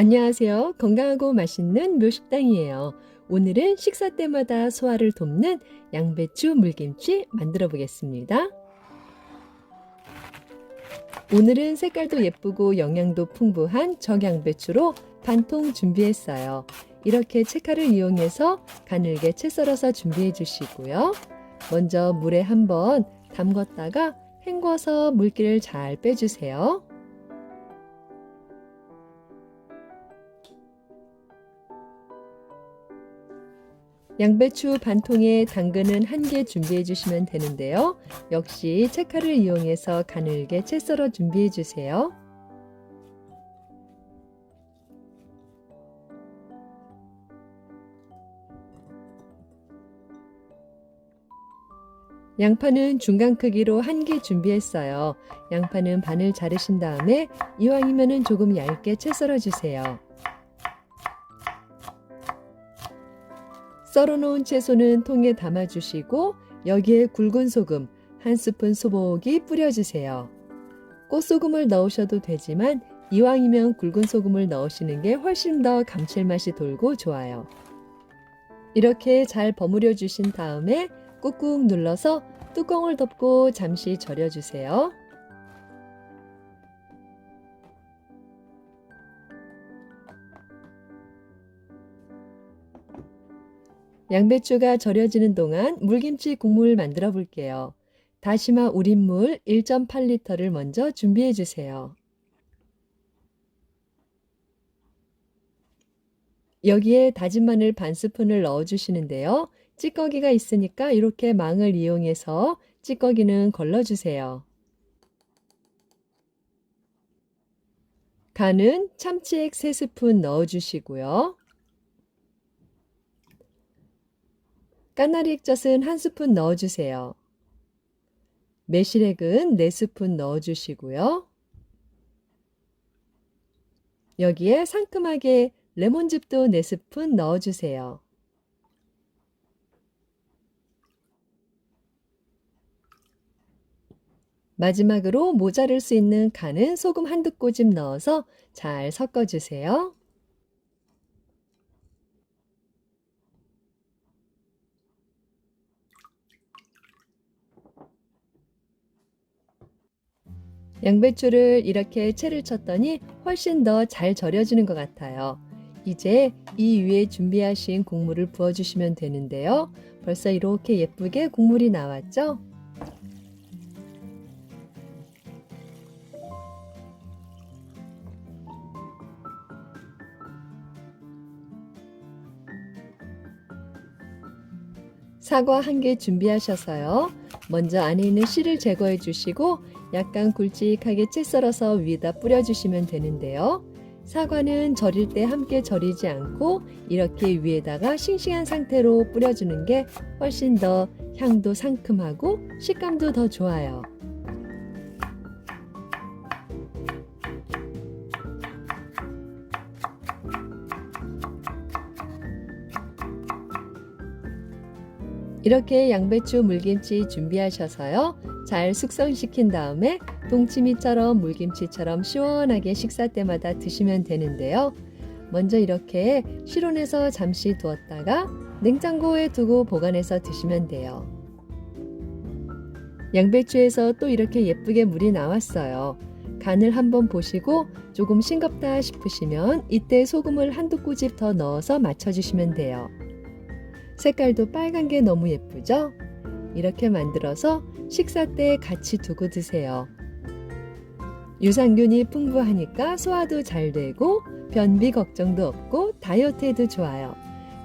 안녕하세요. 건강하고 맛있는 묘식당이에요. 오늘은 식사 때마다 소화를 돕는 양배추 물김치 만들어 보겠습니다. 오늘은 색깔도 예쁘고 영양도 풍부한 적양배추로 반통 준비했어요. 이렇게 채칼을 이용해서 가늘게 채 썰어서 준비해 주시고요. 먼저 물에 한번 담궜다가 헹궈서 물기를 잘 빼주세요. 양배추 반 통에 당근은 한 개 준비해 주시면 되는데요. 역시 채칼을 이용해서 가늘게 채 썰어 준비해 주세요. 양파는 중간 크기로 한 개 준비했어요. 양파는 반을 자르신 다음에 이왕이면 조금 얇게 채 썰어 주세요. 썰어놓은 채소는 통에 담아주시고 여기에 굵은 소금 한 스푼 소복이 뿌려주세요. 꽃소금을 넣으셔도 되지만 이왕이면 굵은 소금을 넣으시는 게 훨씬 더 감칠맛이 돌고 좋아요. 이렇게 잘 버무려 주신 다음에 꾹꾹 눌러서 뚜껑을 덮고 잠시 절여주세요. 양배추가 절여지는 동안 물김치 국물 만들어 볼게요. 다시마 우린물 1.8리터를 먼저 준비해 주세요. 여기에 다진 마늘 반 스푼을 넣어 주시는데요. 찌꺼기가 있으니까 이렇게 망을 이용해서 찌꺼기는 걸러 주세요. 간은 참치액 3스푼 넣어 주시고요. 까나리 액젓은 한 스푼 넣어주세요. 매실액은 4스푼 넣어주시고요. 여기에 상큼하게 레몬즙도 4스푼 넣어주세요. 마지막으로 모자랄 수 있는 간은 소금 한두 꼬집 넣어서 잘 섞어주세요. 양배추를 이렇게 채를 쳤더니 훨씬 더 잘 절여지는 것 같아요. 이제 이 위에 준비하신 국물을 부어주시면 되는데요. 벌써 이렇게 예쁘게 국물이 나왔죠? 사과 한 개 준비하셔서요. 먼저 안에 있는 씨를 제거해 주시고 약간 굵직하게 채 썰어서 위에다 뿌려주시면 되는데요. 사과는 절일 때 함께 절이지 않고 이렇게 위에다가 싱싱한 상태로 뿌려주는 게 훨씬 더 향도 상큼하고 식감도 더 좋아요. 이렇게 양배추 물김치 준비하셔서요. 잘 숙성시킨 다음에 동치미처럼 물김치처럼 시원하게 식사 때마다 드시면 되는데요. 먼저 이렇게 실온에서 잠시 두었다가 냉장고에 두고 보관해서 드시면 돼요. 양배추에서 또 이렇게 예쁘게 물이 나왔어요. 간을 한번 보시고 조금 싱겁다 싶으시면 이때 소금을 한두 꼬집 더 넣어서 맞춰주시면 돼요. 색깔도 빨간 게 너무 예쁘죠? 이렇게 만들어서 식사 때 같이 두고 드세요. 유산균이 풍부하니까 소화도 잘 되고 변비 걱정도 없고 다이어트에도 좋아요.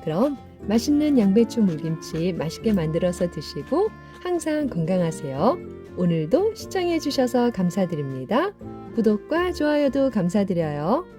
그럼 맛있는 양배추 물김치 맛있게 만들어서 드시고 항상 건강하세요. 오늘도 시청해 주셔서 감사드립니다. 구독과 좋아요도 감사드려요.